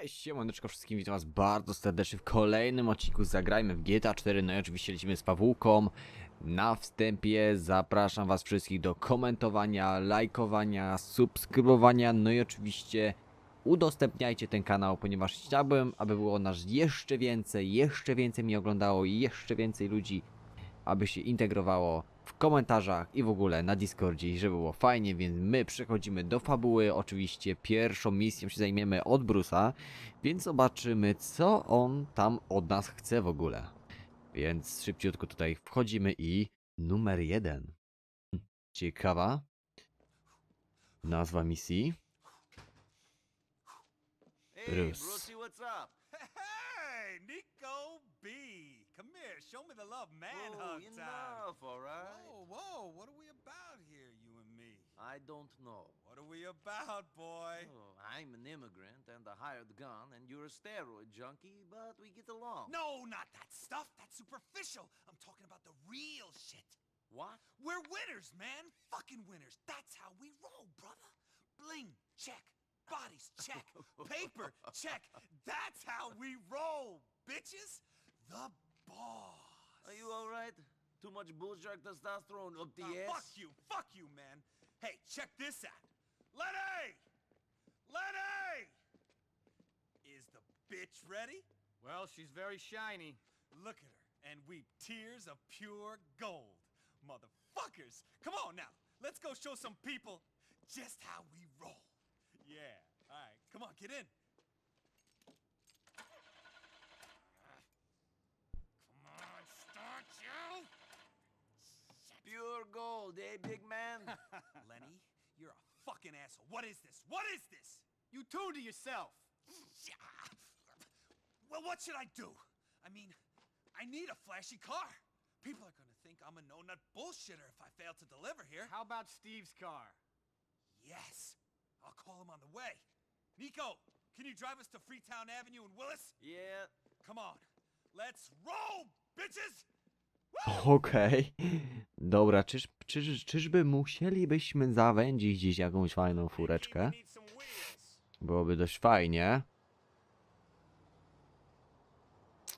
Cześć, siemaneczko wszystkim, witam was bardzo serdecznie w kolejnym odcinku Zagrajmy w GTA 4, no i oczywiście lecimy z Pawłką. Na wstępie zapraszam was wszystkich do komentowania, lajkowania, subskrybowania, no i oczywiście udostępniajcie ten kanał, ponieważ chciałbym, aby było nas jeszcze więcej, jeszcze więcej mi oglądało i jeszcze więcej ludzi, aby się integrowało w komentarzach i w ogóle na Discordzie, żeby było fajnie, więc my przechodzimy do fabuły. Oczywiście pierwszą misją się zajmiemy od Brusa, więc zobaczymy, co on tam od nas chce w ogóle. Więc szybciutko tutaj wchodzimy i numer jeden. Hm, Ciekawa nazwa misji. Bruce. Brucey, what's up? Show me the love man Whoa, hug time. all right? Whoa, whoa, what are we about here, you and me? I don't know. What are we about, boy? Oh, I'm an immigrant and a hired gun, and you're a steroid junkie, but we get along. No, not that stuff. That's superficial. I'm talking about the real shit. What? We're winners, man. Fucking winners. That's how we roll, brother. Bling, check. Bodies, check. Paper, check. That's how we roll, bitches. The boss. Are you all right? Too much bullshark testosterone up the Nah, ass? fuck you, fuck you, man. Hey, check this out. Lenny! Lenny! Is the bitch ready? Well, she's very shiny. Look at her and weep tears of pure gold. Motherfuckers! Come on now, let's go show some people just how we roll. Yeah, alright, come on, get in. Come on, start you! Pure gold, eh, big man? Lenny, you're a fucking asshole. What is this? What is this? You two to yourself. Yeah. Well, what should I do? I mean, I need a flashy car. People are gonna think I'm a no-nut bullshitter if I fail to deliver here. How about Steve's car? Yes, I'll call him on the way. Nico, can you drive us to Freetown Avenue in Willis? yeah. Come on, let's roll, bitches! Okej. Dobra, czyż, czyż, czyżby musielibyśmy zawędzić gdzieś jakąś fajną fureczkę? Byłoby dość fajnie.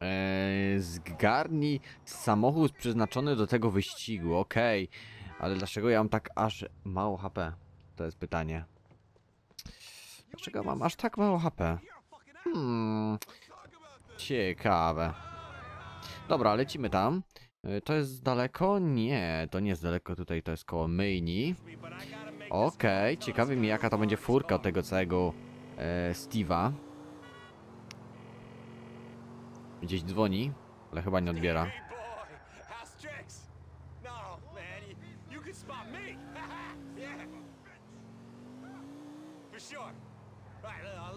Eee, zgarnij samochód przeznaczony do tego wyścigu, okej. Ale dlaczego ja mam tak aż mało HP? To jest pytanie. Dlaczego mam aż tak mało HP? Hmm, ciekawe. Dobra, lecimy tam. E, To jest daleko? Nie, to nie jest daleko tutaj, to jest koło myjni. Okej, ciekawi mnie jaka to będzie furka od tego całego e, Steve'a. Gdzieś dzwoni, ale chyba nie odbiera.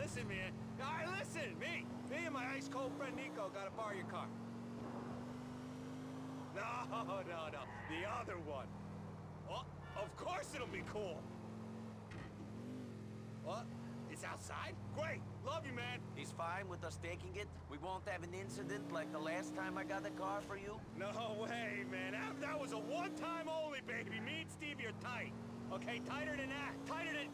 Listen, man. All right, listen, me. Me and my ice cold friend Nico borrow your car. No, no, no. The other one. Oh, of course it'll be cool. What? It's outside? Great. Love you, man. He's fine with us taking it? We won't have an incident like the last time I got a car for you? No way, man. That, that was a one-time only, baby. Me and Stevie are tight. Okay, tighter than that. Tighter than...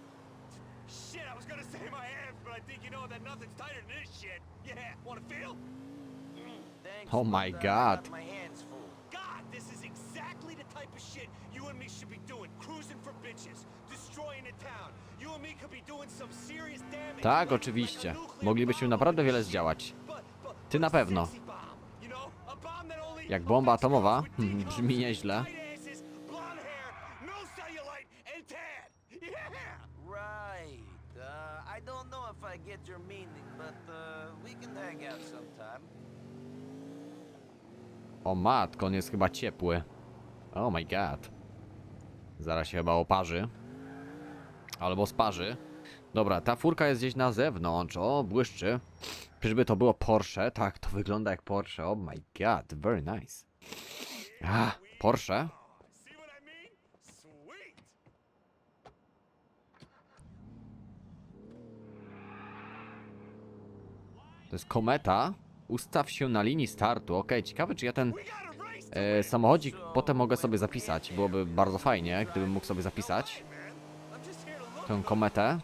Shit, I was gonna say my abs, but I think you know that nothing's tighter than this shit. Yeah, wanna feel? Mm, thanks, Oh my but, I God. my hands full. This is exactly the type of shit you and me should be doing. Cruising for bitches. Destroying a town. You and me could be doing some serious damage. Tak, oczywiście. Moglibyśmy naprawdę wiele zdziałać. Ty na pewno. Jak bomba atomowa, brzmi nieźle. Uh, I don't know if I get your meaning, but uh, we can hang out sometime. O matko, on jest chyba ciepły. Oh my god. Zaraz się chyba oparzy. Albo sparzy. Dobra, ta furka jest gdzieś na zewnątrz. O, błyszczy. Czyżby to było Porsche? Tak, to wygląda jak Porsche. Oh my god, very nice. Ah, Porsche? To jest kometa. Ustaw się na linii startu. Okej, ciekawe czy ja ten e, samochodzik potem mogę sobie zapisać. Byłoby bardzo fajnie, gdybym mógł sobie zapisać tę kometę.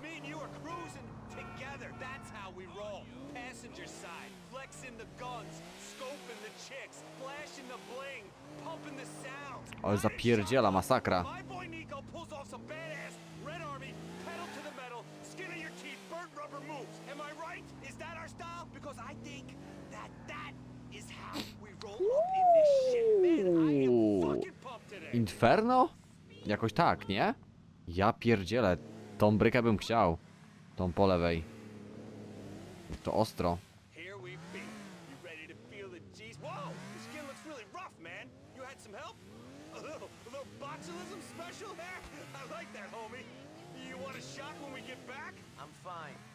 Ale zapierdziela masakra. Inferno? Jakoś tak, nie? Ja pierdzielę. Tą brykę bym chciał. Tą po lewej. To ostro. Botulism special there? I like that, homie. You want a shot when we get back? I'm fine.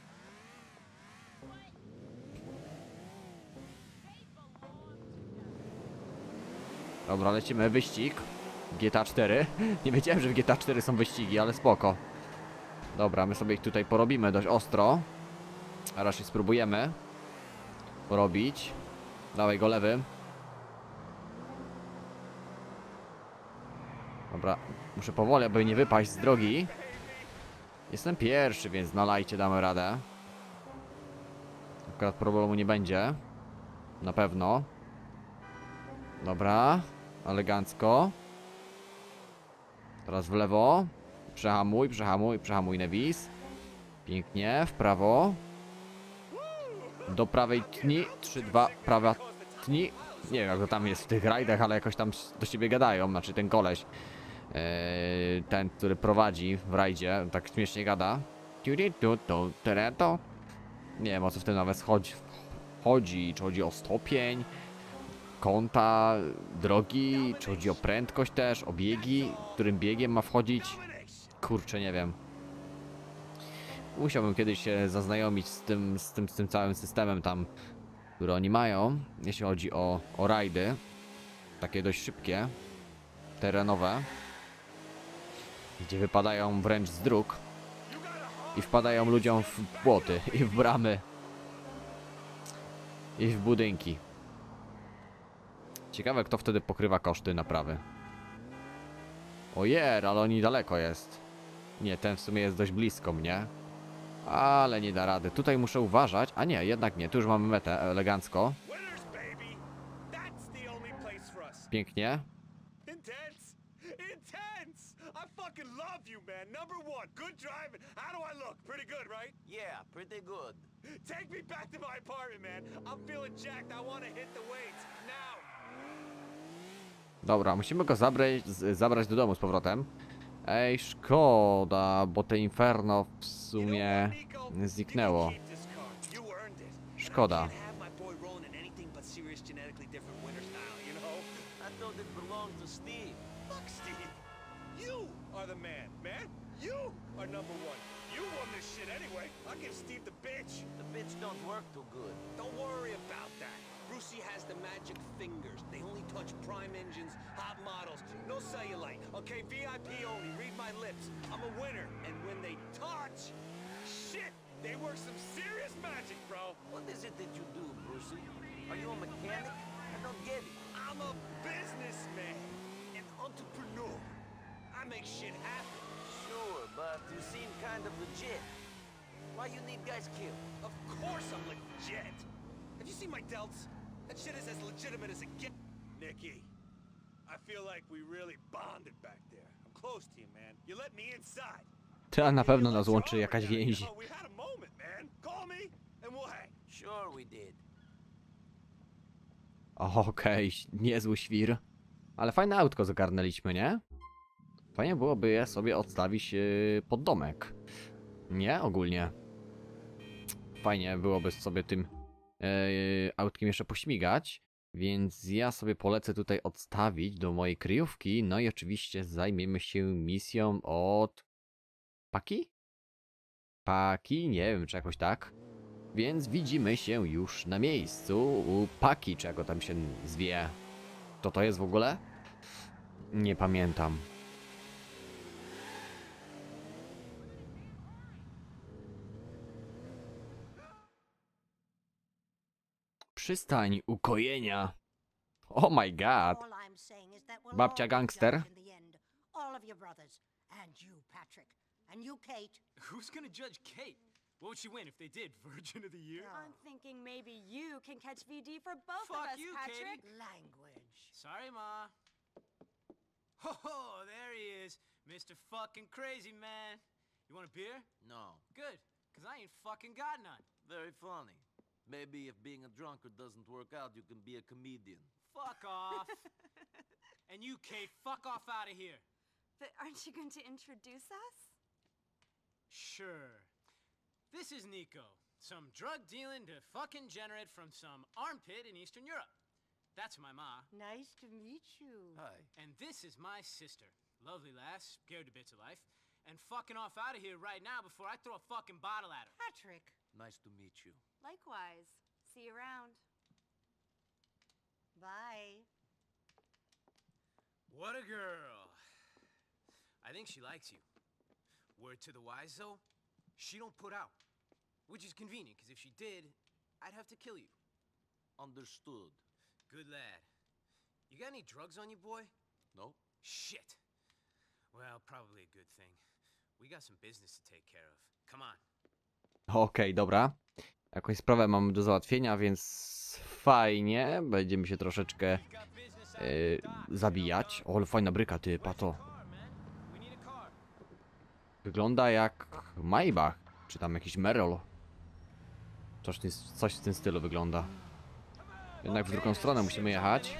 Dobra, lecimy. Wyścig. GTA 4. Nie wiedziałem, że w GTA 4 są wyścigi, ale spoko. Dobra, my sobie ich tutaj porobimy dość ostro. A raczej spróbujemy porobić. Dawaj go lewy. Dobra, muszę powoli, aby nie wypaść z drogi. Jestem pierwszy, więc na lajcie damy radę. Akurat problemu nie będzie. Na pewno. Dobra, elegancko. Teraz w lewo. Przehamuj, przehamuj, przehamuj Nevis. Pięknie, w prawo. Do prawej tni. 3, 2, prawa tni. Nie wiem jak to tam jest w tych rajdach, ale jakoś tam do siebie gadają. Znaczy ten koleś. Eee, ten, który prowadzi w rajdzie, tak śmiesznie gada. Nie wiem o co w tym nawet chodzi. Chodzi, czy chodzi o stopień kąta drogi, czy chodzi o prędkość też, o biegi, którym biegiem ma wchodzić. Kurczę, nie wiem. Musiałbym kiedyś się zaznajomić z tym, z tym, z tym całym systemem tam, który oni mają, jeśli chodzi o, o rajdy. Takie dość szybkie, terenowe, gdzie wypadają wręcz z dróg i wpadają ludziom w płoty i w bramy i w budynki. Ciekawe, kto wtedy pokrywa koszty naprawy. Ojer, ale oni daleko jest. Nie, ten w sumie jest dość blisko mnie. Ale nie da rady. Tutaj muszę uważać. A nie, jednak nie. Tu już mamy metę elegancko. Pięknie. Take me back to my apartment, man. I'm feeling jacked. I want to hit the weights. Now! Dobra, musimy go zabrać, zabrać do domu z powrotem. Ej, szkoda, bo te Inferno w sumie zniknęło. Szkoda. Brucey has the magic fingers. They only touch prime engines, no cellulite. Okay, VIP only. Read my lips. I'm a winner. And when they touch, shit, they work some serious magic, bro. What is it that you do, Brucey? Are you a mechanic? I don't get it. I'm a businessman, an entrepreneur. I make shit happen. Sure, but you seem kind of legit. Why you need guys killed? Of course I'm legit. Have you seen my delts? That shit is as legitimate as it get. Nikki, I feel like we really bonded back there. I'm close to you, man. You let me inside. Ta na pewno nas łączy jakaś więź. down. We had a moment, man. Call me and we'll hang. Sure we did. Okej, niezły świr. Ale fajne autko zagarnęliśmy, nie? Fajnie byłoby je sobie odstawić yy, pod domek. Nie? Ogólnie. Fajnie byłoby sobie tym yy, autkiem jeszcze pośmigać. Więc ja sobie polecę tutaj odstawić do mojej kryjówki. No i oczywiście zajmiemy się misją od... Paki? Paki? Nie wiem, czy jakoś tak. Więc widzimy się już na miejscu u Paki, czy jak go tam się zwie. To to jest w ogóle? Nie pamiętam. Przystań ukojenia. Oh my god. All I'm saying is that we'll Babcia gangster. judged in the end. All of your brothers. And you, Patrick. And you, Kate. Who's gonna judge Kate? What would she win if they did? Virgin of the Year? I'm thinking maybe you can catch VD for both Fuck of us, you, Patrick. Katie. Language. Sorry, Ma. Ho ho, there he is. Mr. Fucking Crazy Man. You want a beer? No. Good, because I ain't fucking got none. Very funny. Maybe if being a drunkard doesn't work out, you can be a comedian. Fuck off. and you, Kate, fuck off out of here. But aren't you going to introduce us? Sure. This is Nico, some drug dealing to fucking generate from some armpit in Eastern Europe. That's my ma. Nice to meet you. Hi. And this is my sister. Lovely lass, scared to bits of life. And fucking off out of here right now before I throw a fucking bottle at her. Patrick. Nice to meet you. Likewise. See you around. Bye. What a girl. I think she likes you. Word to the wise, though, she don't put out. Which is convenient, because if she did, I'd have to kill you. Understood. Good lad. You got any drugs on you, boy? No? Shit. Well, probably a good thing. We got some business to take care of. Come on. Okej, dobra. Jakąś sprawę mamy do załatwienia, więc fajnie. Będziemy się troszeczkę Doc. zabijać. O, ale fajna bryka, ty, pato. Wygląda jak Maybach, czy tam jakiś Merrill. Coś, coś w tym stylu wygląda. Jednak w drugą stronę musimy jechać.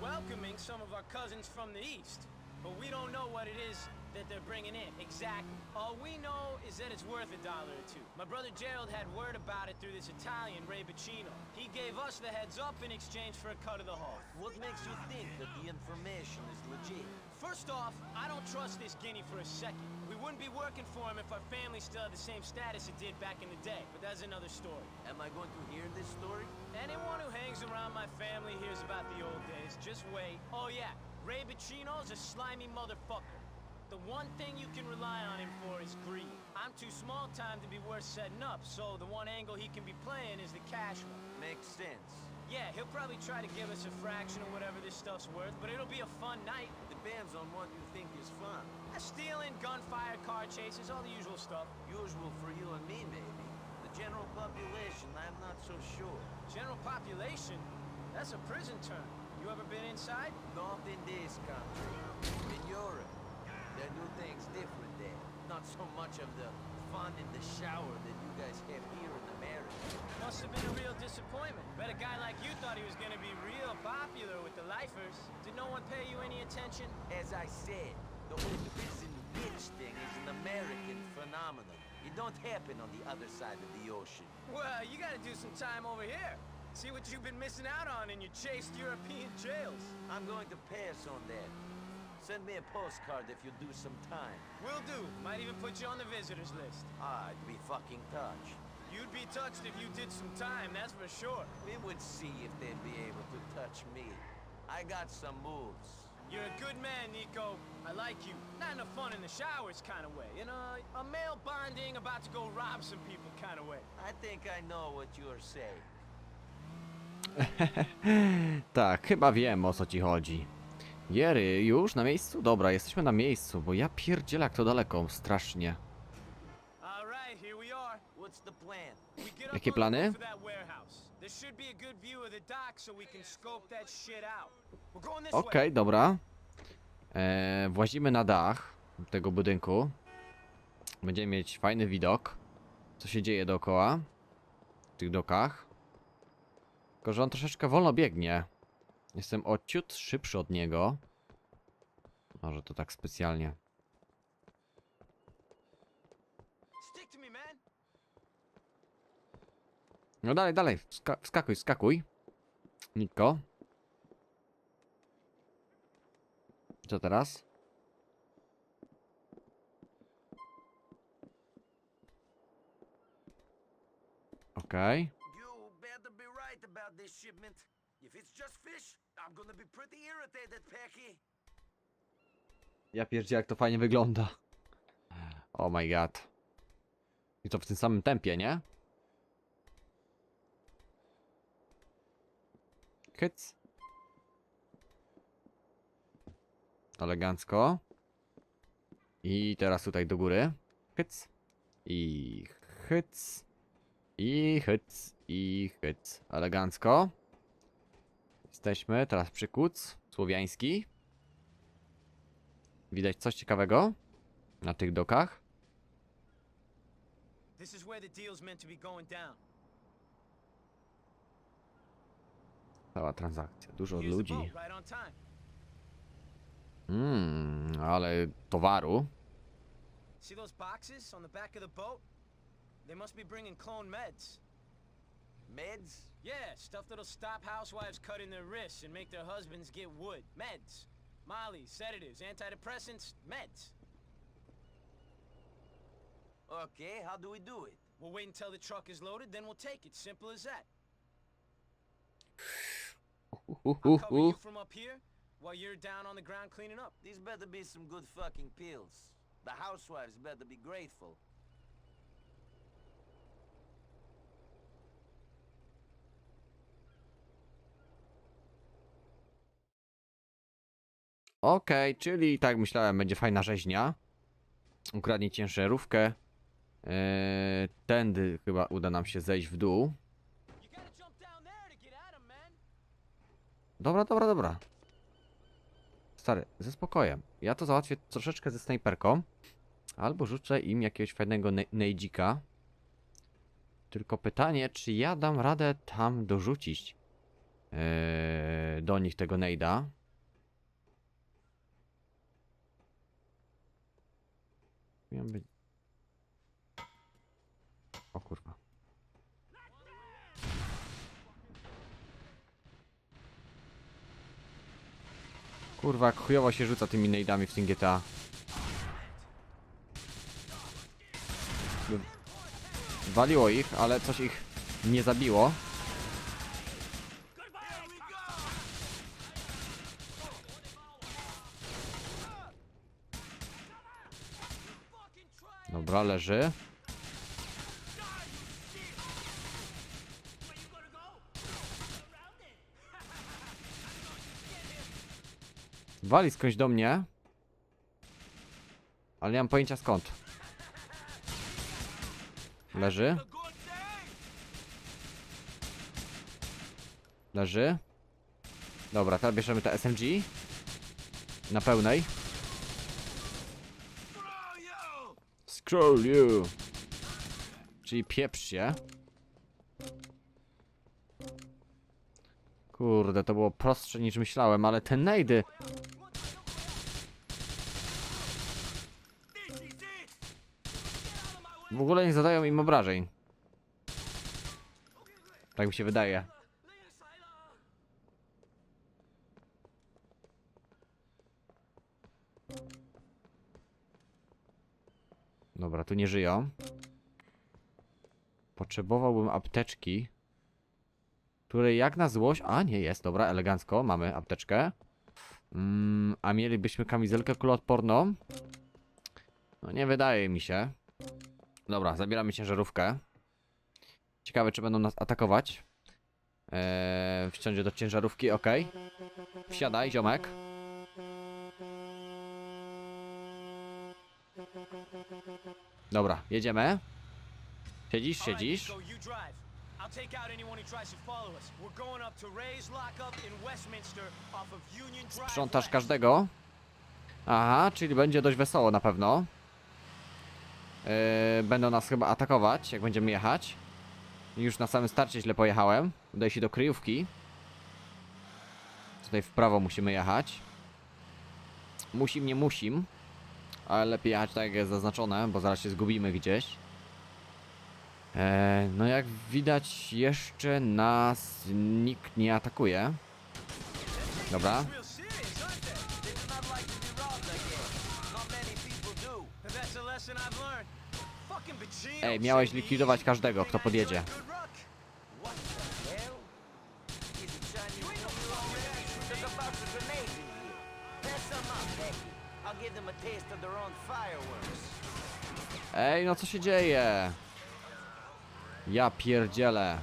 welcoming some of our cousins from the east, but we don't know what it is that they're bringing in exactly. All we know is that it's worth a dollar or two. My brother Gerald had word about it through this Italian, Ray Bacino. He gave us the heads up in exchange for a cut of the haul. What makes you think that the information is legit? First off, I don't trust this guinea for a second. We wouldn't be working for him if our family still had the same status it did back in the day, but that's another story. Am I going to hear this story? Anyone who hangs around my family hears about the old days. Just wait. Oh yeah, Ray Bacino's a slimy motherfucker. The one thing you can rely on him for is greed. I'm too small time to be worth setting up, so the one angle he can be playing is the cash one. Makes sense. Yeah, he'll probably try to give us a fraction of whatever this stuff's worth, but it'll be a fun night. Depends on what you think is fun. Uh, Stealing, gunfire, car chases, all the usual stuff. Usual for you and me, maybe. The general population, I'm not so sure. General population? That's a prison term. You ever been inside? Not in this country. In Europe. They do things different there. Not so much of the fun in the shower that you guys have here in America. Must have been a real disappointment. Bet a guy like you thought he was gonna be real popular with the lifers. Did no one pay you any attention? As I said, the whole prison bitch thing is an American phenomenon. It don't happen on the other side of the ocean. Well, you gotta do some time over here. See what you've been missing out on in your chased European jails. I'm going to pass on that. Send me a postcard if you do some time. Will do. Might even put you on the visitors list. I'd be fucking touched. You'd be touched if you did some time, that's for sure. We would see if they'd be able to touch me. I got some moves. You're a good man, Nico. I like you. Not in a fun in the showers kind of way. In a, a male bonding, about to go rob some people kind of way. I think I know what you're saying. Tak, chyba wiem o co ci chodzi. Jery, już na miejscu? Dobra, jesteśmy na miejscu, bo ja pierdzielę jak to daleko, strasznie. Jakie plany? Okej, way. dobra. Eee, włazimy na dach tego budynku. Będziemy mieć fajny widok. Co się dzieje dookoła. W tych dokach. Tylko, że on troszeczkę wolno biegnie. Jestem o ciut szybszy od niego. Może to tak specjalnie. No dalej, dalej. Wska wskakuj, wskakuj. Niko. Co teraz? Okej. Be right about this shipment. If it's just fish, I'm gonna be pretty irritated, Pecky. Ja pierdzie jak to fajnie wygląda. Oh my god. I to w tym samym tempie, nie? Hyc. Elegancko. I teraz tutaj do góry. Hyc. I hyc. I hyc. I hyc. Elegancko. Jesteśmy. Teraz przykuc. Słowiański. Widać coś ciekawego na tych dokach. This is where the deal's meant to be going down. Cała transakcja. Dużo ludzi. Mmm, ale towaru. See those boxes on the back of the boat? They must be bringing clone meds. Meds? Yeah, stuff that'll stop housewives cutting their wrists and make their husbands get wood. Meds. Molly, sedatives, antidepressants, meds. Okay, how do we do it? We'll wait until the truck is loaded, then we'll take it. Simple as that. I'll cover you from up here while you're down on the ground cleaning up. These better be some good fucking pills. The housewives better be grateful. Okej, czyli tak myślałem, będzie fajna rzeźnia. Ukradnie ciężarówkę. Eee, tędy chyba uda nam się zejść w dół. Dobra, dobra, dobra. Stary, ze spokojem. Ja to załatwię troszeczkę ze snajperką. Albo rzucę im jakiegoś fajnego ne- nejdzika. Tylko pytanie, czy ja dam radę tam dorzucić eee, do nich tego nejda. Być... O kurwa. Kurwa, jak chujowo się rzuca tymi nejdami w tym GTA. Waliło ich, ale coś ich nie zabiło. Dobra, leży. Wali skądś do mnie. Ale nie mam pojęcia skąd. Leży. Leży. Dobra, teraz bierzemy te SMG. Na pełnej. Scroll you. Czyli pieprz się. Kurde, to było prostsze niż myślałem, ale te nejdy... W ogóle nie zadają im obrażeń. Tak mi się wydaje. Tu nie żyją. Potrzebowałbym apteczki. Której jak na złość... A, nie jest, dobra, elegancko, mamy apteczkę. Mm, a mielibyśmy kamizelkę kuloodporną? No nie wydaje mi się. Dobra, zabieramy ciężarówkę. Ciekawe, czy będą nas atakować. Eee, wsiądzie do ciężarówki, ok. Wsiadaj, ziomek. Dobra, jedziemy. Siedzisz, siedzisz. Nico, you drive. I'll take out anyone who tries to follow us. We're going up to Ray's lockup in Westminster off of Union Drive. Sprzątasz każdego. Aha, czyli będzie dość wesoło na pewno. Yy, będą nas chyba atakować, jak będziemy jechać. Już na samym starcie źle pojechałem. Udaje się do kryjówki. Tutaj w prawo musimy jechać. Musim, nie musim. Ale lepiej jechać tak jak jest zaznaczone, bo zaraz się zgubimy gdzieś. E, no jak widać jeszcze nas nikt nie atakuje. Dobra. Ej, miałeś likwidować każdego, kto podjedzie. There's a box of grenades in here. Pass some out, Becky. Ej, no co się dzieje? Ja pierdzielę.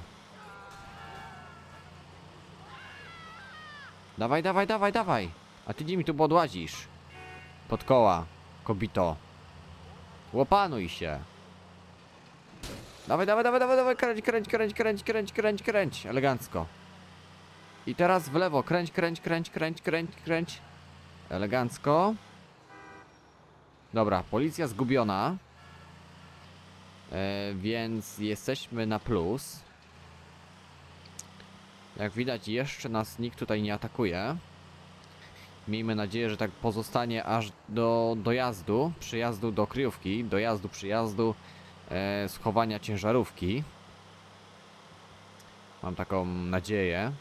Dawaj, dawaj, dawaj, dawaj. A ty mi tu podłazisz? Pod koła, kobito. Łopanuj się. Dawaj, dawaj, dawaj, dawaj, dawaj, kręć, kręć, kręć, kręć, kręć, kręć, kręć, elegancko. I teraz w lewo, kręć, kręć, kręć, kręć, kręć, kręć. Elegancko. Dobra, policja zgubiona. E, więc jesteśmy na plus. Jak widać, jeszcze nas nikt tutaj nie atakuje. Miejmy nadzieję, że tak pozostanie aż do dojazdu, przyjazdu do kryjówki, dojazdu, przyjazdu, e, schowania ciężarówki. Mam taką nadzieję.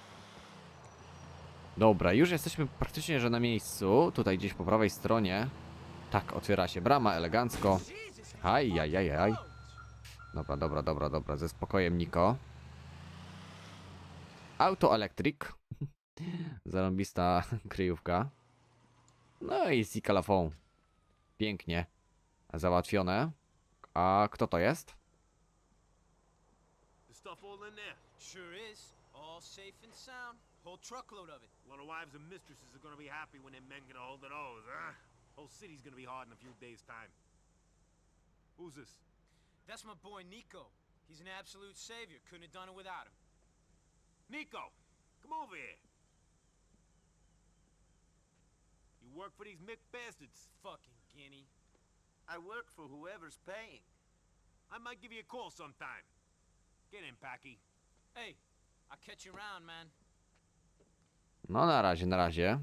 Dobra, już jesteśmy praktycznie, że na miejscu. Tutaj gdzieś po prawej stronie. Tak, otwiera się brama elegancko. Aj, aj, aj, aj. Dobra, dobra, dobra, dobra. Ze spokojem, Niko. Auto elektryk. Zarąbista kryjówka. No i Zikalafon. Pięknie. Załatwione. A kto to jest? The stuff all in there. Sure is. All safe and sound. Whole truckload of it. Well, the wives and mistresses are gonna be happy when them men get a hold of those, huh? Whole city's gonna be hard in a few days' time. Who's this? That's my boy Nico. He's an absolute savior. Couldn't have done it without him. Nico! Come over here. You work for these Mick bastards. Fucking guinea. I work for whoever's paying. I might give you a call sometime. Get in, Packy. Hey, I'll catch you around, man. No na razie, na razie.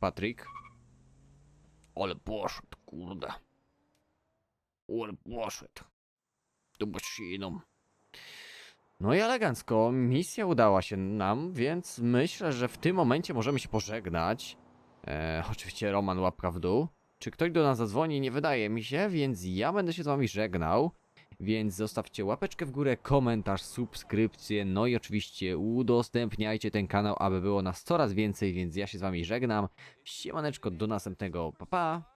Patryk. Ale poszedł, kurde. Ale poszedł. Tu maszczyną. No i elegancko, misja udała się nam, więc myślę, że w tym momencie możemy się pożegnać. E, oczywiście Roman łapka w dół. Czy ktoś do nas zadzwoni? Nie wydaje mi się, więc ja będę się z wami żegnał. Więc zostawcie łapeczkę w górę, komentarz, subskrypcję, no i oczywiście udostępniajcie ten kanał, aby było nas coraz więcej, więc ja się z wami żegnam. Siemaneczko, do następnego, pa pa!